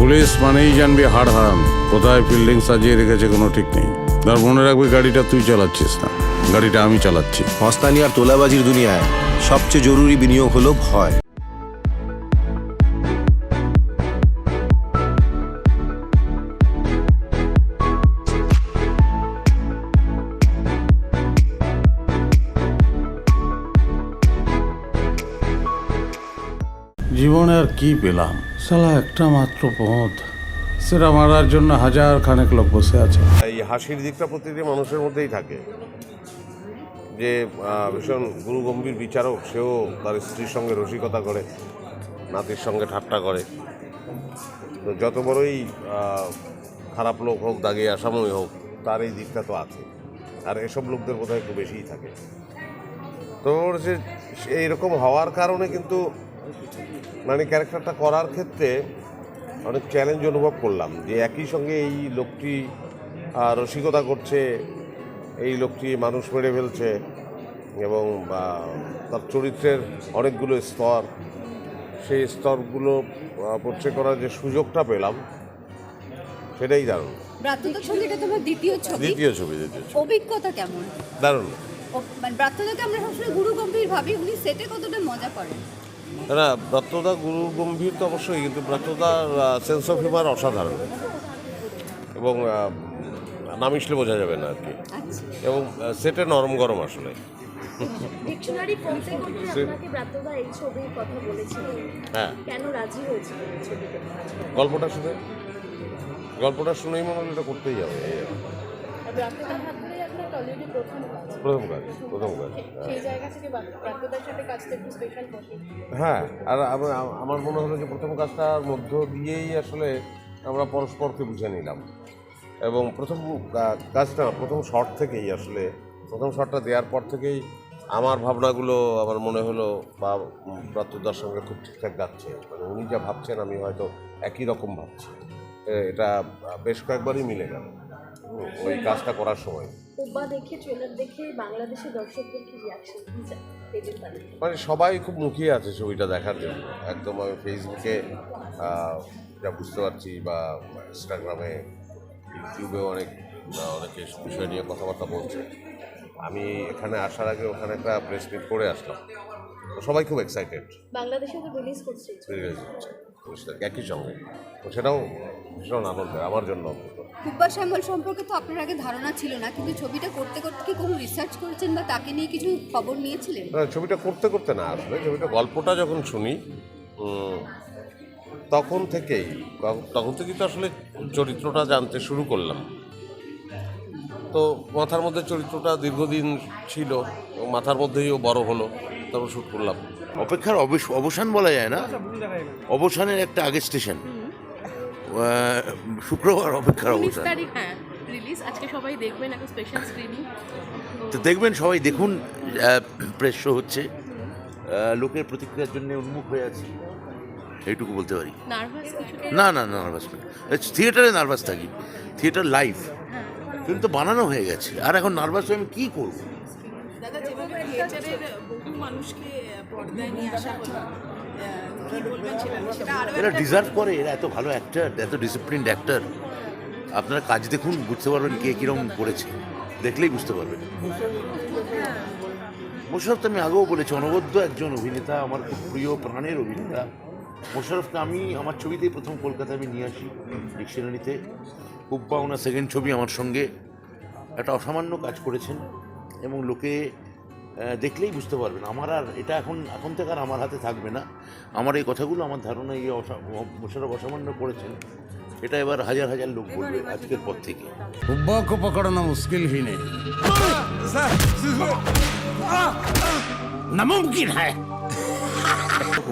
Police মানেই জানবি হাড় হারাম। কোথায় ফিল্ডিং সাজিয়ে রেখেছে কোনো ঠিক নেই। তার মনে রাখবি গাড়িটা তুই চালাচ্ছিস না। গাড়িটা আমি চালাচ্ছি। হস্তানি আর তোলাবাজির দুনিয়ায় সবচেয়ে জরুরি বিনিয়োগ হলো ভয়। জীবনে আর কি পেলাম? সালা একটা মাত্র পথ। সেটা মারার জন্য হাজার খানেক লোক বসে আছে। এই হাসির দিকটা প্রতিটি মানুষের মধ্যেই থাকে। যে ভীষণ গুরু গম্ভীর বিচারক, সেও তার স্ত্রীর সঙ্গে রসিকতা করে, নাতির সঙ্গে ঠাট্টা করে। তো যত বড়ই খারাপ লোক হোক, দাগে আসামই হোক, তার এই দিকটা তো আছে। আর এসব লোকদের বোধহয় একটু বেশিই থাকে। তো এইরকম হওয়ার কারণে কিন্তু মানে ক্যারেক্টারটা করার ক্ষেত্রে অনেক চ্যালেঞ্জ অনুভব করলাম যে একই সঙ্গে এই লোকটি রসিকতা করছে এই লোকটি মানুষ মেরে ফেলছে এবং তার চরিত্রের অনেকগুলো স্তর। সেই স্তরগুলো পোট্রে করার যে সুযোগটা পেলাম সেটাই দারুণ। এটা তোমার দ্বিতীয় ছবি। দ্বিতীয় ছবি দ্বিতীয় ছবি। অভিজ্ঞতা কেমন? দারুণ। মানে ব্রাত্যতাকে আমরা সবসময় গুরু গম্ভীর ভাবি উনি সেটে কতটা মজা করেন। না ব্রতদা গুরু গম্ভীর তো অবশ্যই কিন্তু ব্রতদার সেন্স অফ হিউমার অসাধারণ। এবং আহ, না মিশলে বোঝা যাবে না আর কি। আচ্ছা। এবং সেটে নরম গরম আসলে। ডিকশনারি পড়তে করতে আপনাকে ব্রাত্যদা এই ছবির কথা বলেছিলেন হ্যাঁ। কেন রাজি হয়েছিলেন ছবিতে? গল্পটা শুনে? গল্পটা শুনেই মনে হলো এটা করতেই হবে। অলরেডি প্রথম কাজ। প্রথম কাজ প্রথম কাজ হ্যাঁ। সেই জায়গা থেকে ব্রাত্যদার সাথে কাজটা একটু স্পেশাল হ্যাঁ আর আমার মনে হলো যে প্রথম কাজটার মধ্য দিয়েই আসলে আমরা পরস্পরকে বুঝে নিলাম। এবং প্রথম কাজটা প্রথম শট থেকেই আসলে প্রথম শটটা দেওয়ার পর থেকেই আমার ভাবনাগুলো আমার মনে হলো বা প্রাত্যদার সঙ্গে খুব ঠিকঠাক যাচ্ছে মানে উনি যা ভাবছেন আমি হয়তো একই রকম ভাবছি। এটা বেশ কয়েকবারই মিলে গেল। ওই কাজটা করার সময়। ওব্বা দেখে ট্রেলার দেখে বাংলাদেশের দর্শকদের কি রিয়াকশন মানে সবাই খুব মুখিয়ে আছে ছবিটা দেখার জন্য। একদম আমি ফেসবুকে যা বুঝতে পারছি বা ইনস্টাগ্রামে ইউটিউবেও অনেক অনেকে বিষয় নিয়ে কথাবার্তা বলছে। আমি এখানে আসার আগে ওখানে একটা প্রেস মিট করে আসলাম। সবাই খুব এক্সাইটেড বাংলাদেশে তো রিলিজ করছে রিলিজ হচ্ছে। তো একই সঙ্গে। তো সেটাও ভীষণ আনন্দের আমার জন্য কুব্বা শ্যামল সম্পর্কে তো আপনার আগে ধারণা ছিল না কিন্তু ছবিটা করতে করতে কি কোনো রিসার্চ করেছেন বা তাকে নিয়ে কিছু খবর নিয়েছিলেন? না, ছবিটা করতে করতে না আসলে ছবিটা গল্পটা যখন শুনি তখন থেকেই তখন- তখন থেকেই তো আসলে চরিত্রটা জানতে শুরু করলাম। তো মাথার মধ্যে চরিত্রটা দীর্ঘদিন ছিল মাথার মধ্যেই ও বড় হলো তারপর শ্যুট করলাম। অপেক্ষার অবস- অবসান বলা যায় না। অবসানের একটা আগে স্টেশন। শুক্রবার অপেক্ষার অবসান। হ্যাঁ রিলিজ আজকে সবাই দেখবেন একটা স্পেশাল স্ক্রিনিং তো দেখবেন সবাই দেখুন প্রেস শো হচ্ছে। লোকের প্রতিক্রিয়ার জন্য উন্মুখ হয়ে আছি। এইটুকু বলতে পারি। নার্ভাস কিছু? না না নার্ভাস না থিয়েটারে নার্ভাস থাকি। থিয়েটার লাইভ ফিল্ম তো বানানো হয়ে গেছে। আর এখন নার্ভাস হয়ে আমি কী করব? এরা ডিজার্ভ করে এরা এত ভালো অ্যাক্টার এত ডিসিপ্লিনড অ্যাক্টার আপনারা কাজ দেখুন বুঝতে পারবেন কে কীরকম করেছে। দেখলেই বুঝতে পারবেন। মোশারফ তো আমি আগেও বলেছি অনবদ্য একজন অভিনেতা আমার খুব প্রিয় প্রাণের অভিনেতা। মোশারফকে আমি আমার ছবিতেই প্রথম কলকাতায় আমি নিয়ে আসি ডিকশনারিতে। উব্বা ওনার সেকেন্ড ছবি আমার সঙ্গে একটা অসামান্য কাজ করেছেন এবং লোকে দেখলেই বুঝতে পারবেন। আমার আর এটা এখন এখন থেকে আর আমার হাতে থাকবে না। আমার এই কথাগুলো আমার ধারণা ইয়ে মোশারফ অসামান্য করেছেন। এটা এবার হাজার হাজার লোক বলবে আজকের পর থেকে। উব্বা কো পকড়ানো মুশকিল হি নেই। হ্যাঁ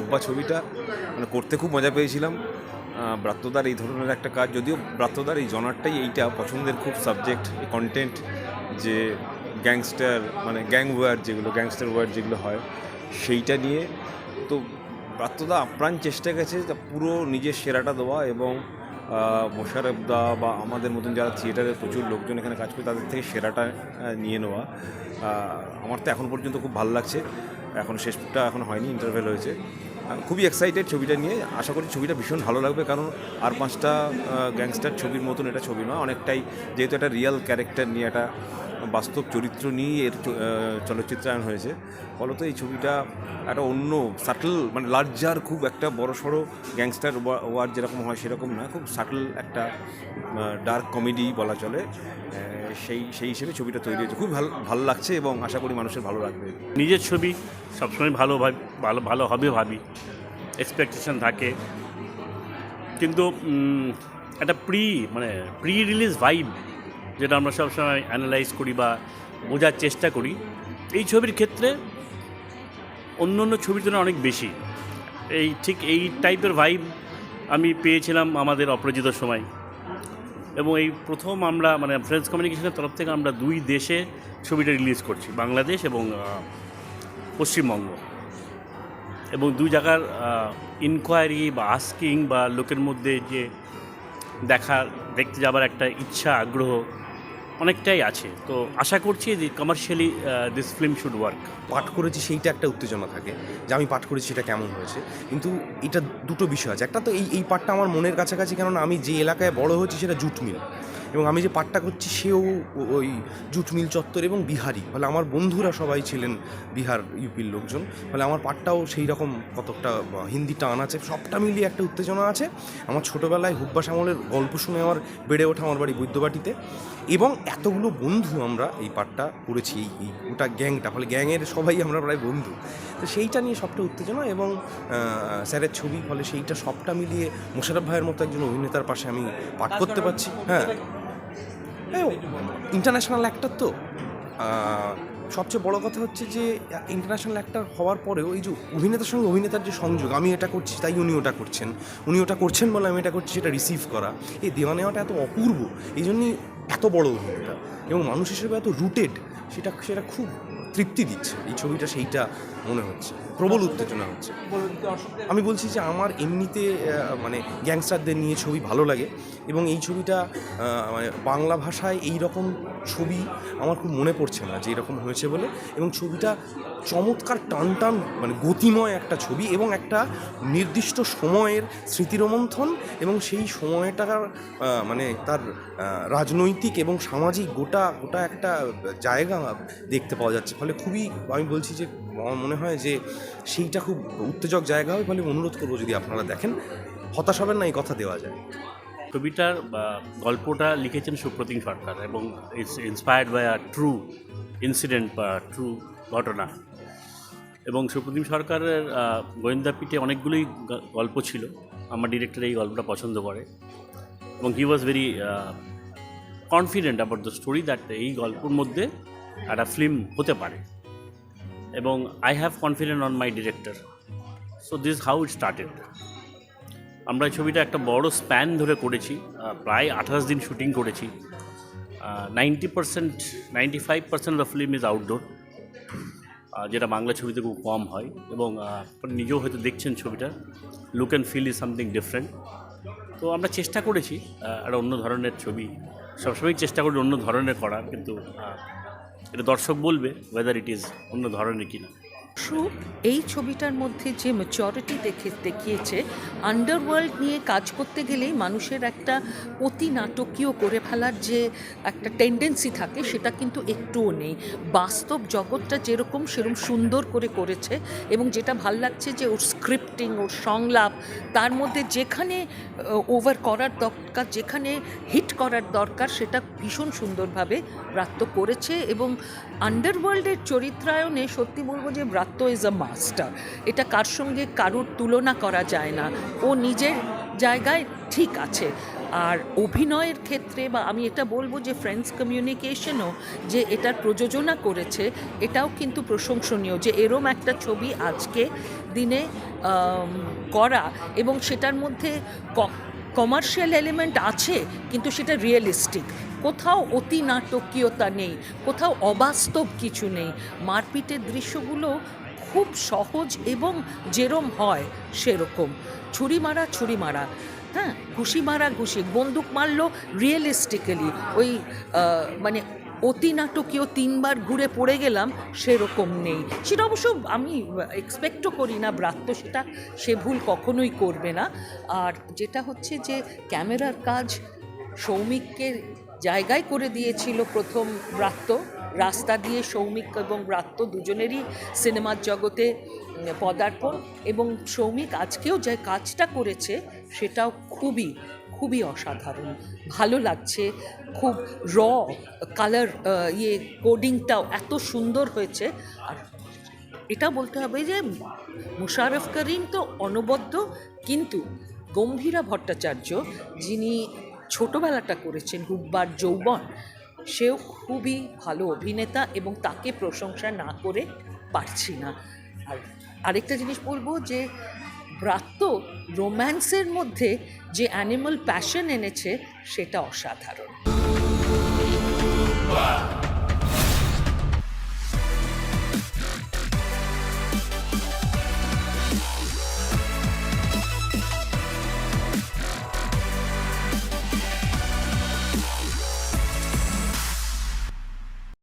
উব্বা ছবিটা মানে করতে খুব মজা পেয়েছিলাম। ব্রাত্যদার এই ধরনের একটা কাজ যদিও ব্রাত্যদার এই জনারটাই এইটা পছন্দের খুব সাবজেক্ট কন্টেন্ট যে গ্যাংস্টার মানে গ্যাং ওয়ার যেগুলো গ্যাংস্টার ওয়ার যেগুলো হয় সেইটা নিয়ে তো ব্রাত্যদা আপ্রাণ চেষ্টা গেছে পুরো নিজের সেরাটা দেওয়া এবং আহ, মোশারফ দা বা আমাদের মতন যারা থিয়েটারে প্রচুর লোকজন এখানে কাজ করে তাদের থেকে সেরাটা নিয়ে নেওয়া। আমার তো এখন পর্যন্ত খুব ভালো লাগছে। এখন শেষটা এখন হয়নি ইন্টারভেল হয়েছে। খুবই এক্সাইটেড ছবিটা নিয়ে। আশা করি ছবিটা ভীষণ ভালো লাগবে, কারণ আর পাঁচটা গ্যাংস্টার ছবির মতন এটা ছবি নয়। অনেকটাই যেহেতু একটা রিয়েল ক্যারেক্টার নিয়ে একটা বাস্তব চরিত্র নিয়ে এর চলচ্চিত্রায়ন হয়েছে। ফলত এই ছবিটা একটা অন্য সাটল মানে লার্জার খুব একটা বড় সড়ো গ্যাংস্টার ওয়ার যেরকম হয় সেরকম না, খুব সাটল একটা ডার্ক কমেডি বলা চলে। সেই সেই হিসেবে ছবিটা তৈরি হয়েছে। খুব ভালো ভালো লাগছে এবং আশা করি মানুষের ভালো লাগবে। নিজের ছবি সবসময় ভালো ভালো ভালো হবে ভাবি। এক্সপেকটেশন থাকে। কিন্তু একটা প্রি মানে প্রি রিলিজ ভাইব যেটা আমরা সবসময় অ্যানালাইজ করি বা বোঝার চেষ্টা করি, এই ছবির ক্ষেত্রে অন্য অন্য ছবির তুলনায় অনেক বেশি। এই ঠিক এই টাইপের ভাইব আমি পেয়েছিলাম আমাদের অপরাজিত সময়। এবং এই প্রথম আমরা মানে ফ্রেন্ডস কমিউনিকেশনের তরফ থেকে আমরা দুই দেশে ছবিটা রিলিজ করছি, বাংলাদেশ এবং পশ্চিমবঙ্গ। এবং দুই জায়গার ইনকোয়ারি বা আস্কিং বা লোকের মধ্যে যে দেখা, দেখতে যাবার একটা ইচ্ছা, আগ্রহ অনেকটাই আছে। তো আশা করছি যে commercially this film should work পাঠ করেছি সেইটা একটা উত্তেজনা থাকে যে আমি পাঠ করেছি সেটা কেমন হয়েছে। কিন্তু এটা দুটো বিষয় আছে। একটা তো এই এই পাঠটা আমার মনের কাছাকাছি কেননা আমি যে এলাকায় বড় হয়েছি সেটা জুট মিল। এবং আমি যে পাঠটা করছি সেও ওই জুট মিল চত্বর এবং বিহারি। ফলে আমার বন্ধুরা সবাই ছিলেন বিহার ইউপির লোকজন। ফলে আমার পাঠটাও সেই রকম কতকটা হিন্দি টান আছে, সবটা মিলিয়ে একটা উত্তেজনা আছে। আমার ছোটোবেলায় হুব্বাস আমলের গল্প শুনে আমার বেড়ে ওঠা আমার বাড়ি বৈদ্যবাটিতে। এবং এতগুলো বন্ধু আমরা এই পাঠটা করেছি, এই এই গোটা গ্যাংটা। ফলে গ্যাংয়ের সবাই আমরা প্রায় বন্ধু। তো সেইটা নিয়ে সবটা উত্তেজনা এবং স্যারের ছবি ফলে সেইটা সবটা মিলিয়ে মোশারফ ভাইয়ের মতো একজন অভিনেতার পাশে আমি পাঠ করতে পারছি। হ্যাঁ। ইন্টারন্যাশনাল অ্যাক্টর তো। সবচেয়ে বড় কথা হচ্ছে যে ইন্টারন্যাশনাল অ্যাক্টর হওয়ার পরেও এই যে অভিনেতার সঙ্গে অভিনেতার যে সংযোগ, আমি এটা করছি, তাই উনি ওটা করছেন। উনি ওটা করছেন বলে আমি এটা করছি, সেটা রিসিভ করা। এই দেওয়া নেওয়াটা এত অপূর্ব এই জন্যই এত বড় অভিনেতা। এবং মানুষ হিসেবে এত রুটেড সেটা সেটা খুব তৃপ্তি দিচ্ছে। এই ছবিটা, সেইটা মনে হচ্ছে, প্রবল উত্তেজনা হচ্ছে। আমি বলছি যে আমার এমনিতে মানে গ্যাংস্টারদের নিয়ে ছবি ভালো লাগে এবং এই ছবিটা মানে বাংলা ভাষায় এই রকম ছবি আমার খুব মনে পড়ছে না যে এরকম হয়েছে বলে এবং ছবিটা চমৎকার টান টান মানে গতিময় একটা ছবি এবং একটা নির্দিষ্ট সময়ের স্মৃতিরোমন্থন এবং সেই সময়টার মানে তার রাজনৈতিক এবং সামাজিক গোটা গোটা একটা জায়গা দেখতে পাওয়া যাচ্ছে। ফলে খুবই আমি বলছি যে আমার মনে হয় যে সেইটা খুব উত্তেজক জায়গা হয় ফলে অনুরোধ করব যদি আপনারা দেখেন। হতাশ হবেন না, এই কথা দেওয়া যায়। ছবিটার গল্পটা লিখেছেন সুপ্রতিম সরকার এবং it's inspired by a true incident বা ট্রু ঘটনা। এবং সুপ্রতিম সরকারের গোয়েন্দাপীঠে অনেকগুলোই গল্প ছিল। আমার ডিরেক্টর এই গল্পটা পছন্দ করে। এবং he was very confident about the story that এই গল্পের মধ্যে একটা ফিল্ম হতে পারে। এবং I have confident on my director so this how it started আমরা এই ছবিটা একটা বড় স্প্যান ধরে করেছি প্রায় আঠাশ দিন শুটিং করেছি। Ninety percent ninety five percent the film is outdoor যেটা বাংলা ছবিতে খুব কম হয়। এবং আপনি নিজেও হয়তো দেখছেন ছবিটা। Look and feel is something different তো আমরা চেষ্টা করেছি একটা অন্য ধরনের ছবি। সবসময় চেষ্টা করি অন্য ধরনের করার, কিন্তু এটা দর্শক বলবে ওয়েদার ইট ইজ অন্য ধরনের কিনা। এই ছবিটার মধ্যে যে ম্যাচরিটি দেখে দেখিয়েছে আন্ডারওয়ার্ল্ড নিয়ে কাজ করতে গেলেই মানুষের একটা অতি নাটকীয় করে ফেলার যে একটা টেন্ডেন্সি থাকে, সেটা কিন্তু একটুও নেই। বাস্তব জগৎটা যেরকম, সেরকম সুন্দর করে করেছে এবং যেটা ভালো লাগছে যে ওর স্ক্রিপ্টিং ওর সংলাপ, তার মধ্যে যেখানে ওভার করার দরকার, যেখানে হিট করার দরকার, সেটা ভীষণ সুন্দরভাবে ব্রাত্য করেছে এবং আন্ডারওয়ার্ল্ডের চরিত্রায়নে সত্যি বলব যে ব্রাত্য ইজ আ মাস্টার এটা কার সঙ্গে কারোর তুলনা করা যায় না। ও নিজের জায়গায় ঠিক আছে। আর অভিনয়ের ক্ষেত্রে বা আমি এটা বলব যে ফ্রেন্ডস কমিউনিকেশনও যে এটার প্রযোজনা করেছে, এটাও কিন্তু প্রশংসনীয় যে এরম একটা ছবি আজকে দিনে করা এবং সেটার মধ্যে কমার্শিয়াল এলিমেন্ট আছে কিন্তু সেটা রিয়েলিস্টিক কোথাও অতি নাটকীয়তা নেই, কোথাও অবাস্তব কিছু নেই। মারপিটের দৃশ্যগুলো খুব সহজ এবং যেরম হয় সেরকম। ছুরি মারা ছুরি মারা। হ্যাঁ ঘুষি মারা, ঘুষি বন্দুক মারলো রিয়েলিস্টিক্যালি ওই মানে অতি নাটকীয় তিনবার ঘুরে পড়ে গেলাম, সেরকম নেই। সেটা অবশ্য আমি এক্সপেক্টও করি না, ব্রাত্য, সেটা সে ভুল কখনোই করবে না। আর যেটা হচ্ছে যে, ক্যামেরার কাজ সৌমিককে জায়গায় করে দিয়েছিল প্রথম ব্রাত্য। রাস্তা দিয়ে সৌমিক এবং ব্রাত্য দুজনেরই সিনেমার জগতে পদার্পণ। এবং সৌমিক আজকেও যে কাজটা করেছে সেটাও খুবই খুবই অসাধারণ। ভালো লাগছে, খুব র কালার ইয়ে কোডিংটাও এত সুন্দর হয়েছে। আর এটা বলতে হবে যে মুশারফ করিম তো অনবদ্য, কিন্তু গম্ভীরা ভট্টাচার্য, যিনি ছোটবেলাটা করেছেন হুব্বার যৌবন, সেও খুবই ভালো অভিনেতা এবং তাকে প্রশংসা না করে পারছি না। আর আরেকটা জিনিস বলব যে ব্রাত্য রোম্যান্সের মধ্যে যে অ্যানিমাল প্যাশন এনেছে সেটা অসাধারণ।